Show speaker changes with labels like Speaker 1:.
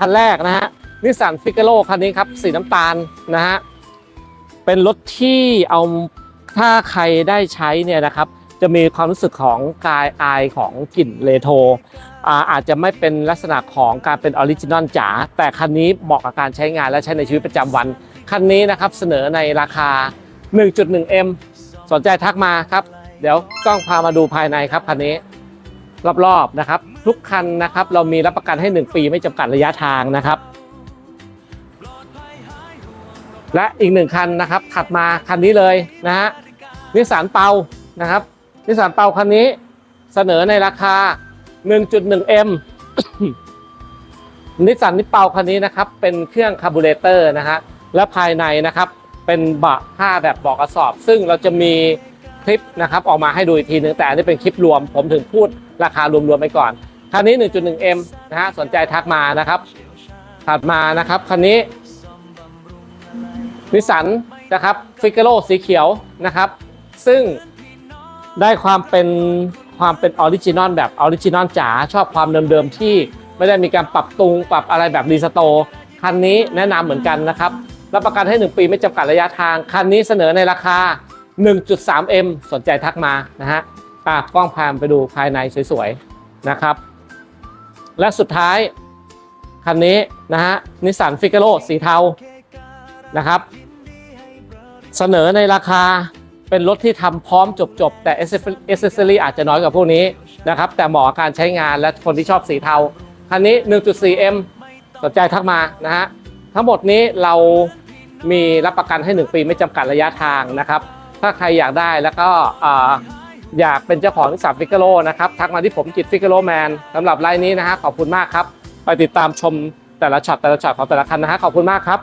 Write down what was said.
Speaker 1: คันแรกนะฮะนิสสันฟิกเกโ o คันนี้ครับสีน้ำตาลนะฮะเป็นรถที่เอาถ้าใครได้ใช้เนี่ยนะครับจะมีความรู้สึกของกายอายของกลิ่นเลโทอ่าอาจจะไม่เป็นลักษณะของการเป็นออริจินอลจ๋าแต่คันนี้เหมาะกับการใช้งานและใช้ในชีวิตประจำวัน คันนี้นะครับเสนอในราคา 1.1M สนใจทักมาครับ เดี๋ยวกล้องพามาดูภายในครับคันนี้รอบๆนะครับ ทุกคันนะครับ เรามีรับประกันให้ 1 ปีไม่จำกัดระยะทางนะครับ และอีกหนึ่งคันนะครับถัดมาคันนี้เลยนะฮะนิสสันเปานะครับนิสสันเปาคันนี้เสนอในราคา 1.1M นิสสันนิปเปาคันนี้นะครับ เป็นเครื่องคาร์บูเรเตอร์นะฮะและภายในนะครับ เป็นบะผ้าแบบบอกกระสอบ ซึ่งเราจะมี คลิปนะครับออกมาให้ดูอีกทีนึงแต่อันนี้เป็นคลิปรวม ผมถึงพูดราคารวมๆไปก่อน คันนี้ 1.1M นะฮะสนใจทักมานะครับถัดมานะครับคันนี้นิสสันนะครับฟิกเกโ o สีเขียวนะครับ ซึ่งได้ความเป็นความเป็นออริจินอลแบบออริจินอลจ๋าชอบความเดิมๆที่ไม่ได้มีการปรับปรุงปรับอะไรแบบรีสโตคันนี้แนะนำเหมือนกันนะครับรับประกันให้ 1 ปีไม่จำกัดระยะทาง คันนี้เสนอในราคา 1.3M สนใจทักมานะฮะอะกล้องพามไปดูภายในสวยๆนะครับ และสุดท้าย คันนี้นะฮะนิสสันฟิกเกโ o สีเทานะครับ เสนอในราคาเป็นรถที่ทำพร้อมจบๆ แต่เอเซสซอรี่อาจจะน้อยกว่าพวกนี้นะครับ แต่เหมาะกับการใช้งานและคนที่ชอบสีเทา คันนี้ 1.4M สนใจทักมานะฮะทั้งหมดนี้เรามีรับประกันให้ 1 ปีไม่จำกัดระยะทางนะครับ ถ้าใครอยากได้แล้วก็ออยากเป็นเจ้าของนิสสันฟิกเกโ o นะครับทักมาที่ผมจิตฟิกเกโรแมนสำหรับไลน์นี้นะฮะขอบคุณมากครับ ไปติดตามชมแต่ละช็อตแต่ละช็อตของแต่ละคันนะฮะขอบคุณมากครับ